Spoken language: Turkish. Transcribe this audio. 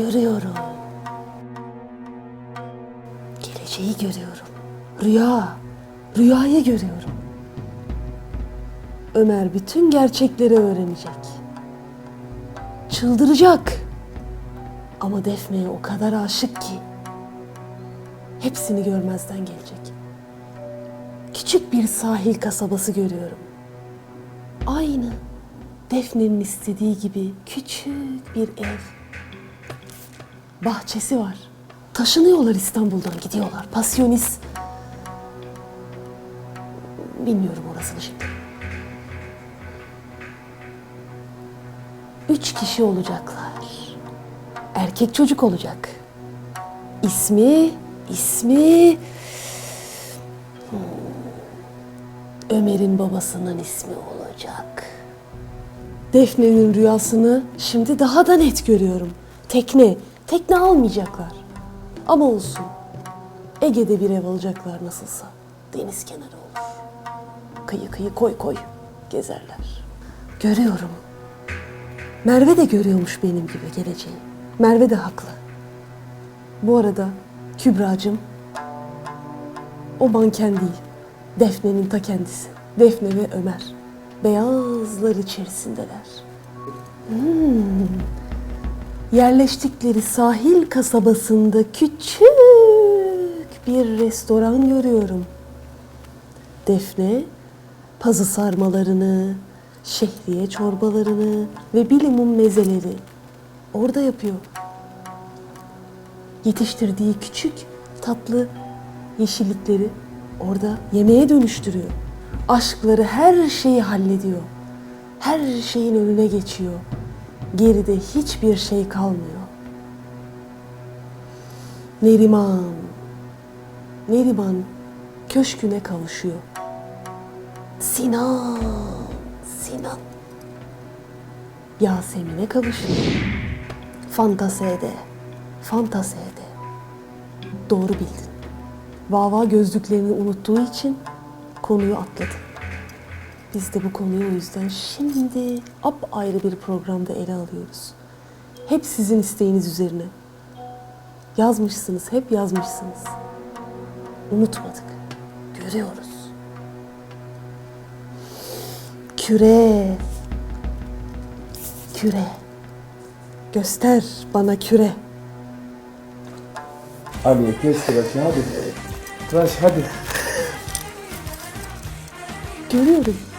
Görüyorum. Geleceği görüyorum. Rüya. Rüyayı görüyorum. Ömer bütün gerçekleri öğrenecek. Çıldıracak. Ama Defne'ye o kadar aşık ki hepsini görmezden gelecek. Küçük bir sahil kasabası görüyorum. Aynı Defne'nin istediği gibi küçük bir ev. Bahçesi var. Taşınıyorlar İstanbul'dan gidiyorlar. Pasyonist. Bilmiyorum orasını şimdi. Üç kişi olacaklar. Erkek çocuk olacak. İsmi, ismi... Ömer'in babasının ismi olacak. Defne'nin rüyasını şimdi daha da net görüyorum. Tekne, tekne almayacaklar. Ama olsun. Ege'de bir ev alacaklar nasılsa. Deniz kenarı olur. Kıyı kıyı koy koy gezerler. Görüyorum. Merve de görüyormuş benim gibi geleceği. Merve de haklı. Bu arada Kübra'cığım o manken değil. Defne'nin ta kendisi. Defne ve Ömer. Beyazlar içerisindeler. Hmm. Yerleştikleri sahil kasabasında küçük bir restoran görüyorum. Defne pazı sarmalarını, şehriye çorbalarını ve bilimum mezeleri orada yapıyor. Yetiştirdiği küçük tatlı yeşillikleri orada yemeğe dönüştürüyor. Aşkları her şeyi hallediyor. Her şeyin önüne geçiyor. Geride hiçbir şey kalmıyor. Neriman. Neriman köşküne kavuşuyor. Sinan. Sinan. Yasemin'e kavuşuyor. Fantasede. Fantasede. Doğru bildin. Vava gözlüklerini unuttuğu için konuyu atladı. Biz de bu konuyu o yüzden şimdi ayrı bir programda ele alıyoruz. Hep sizin isteğiniz üzerine. Yazmışsınız, hep yazmışsınız. Unutmadık. Görüyoruz. Küre. Küre. Göster bana küre. Kes tıraşı hadi. Tıraş hadi. Görüyorum.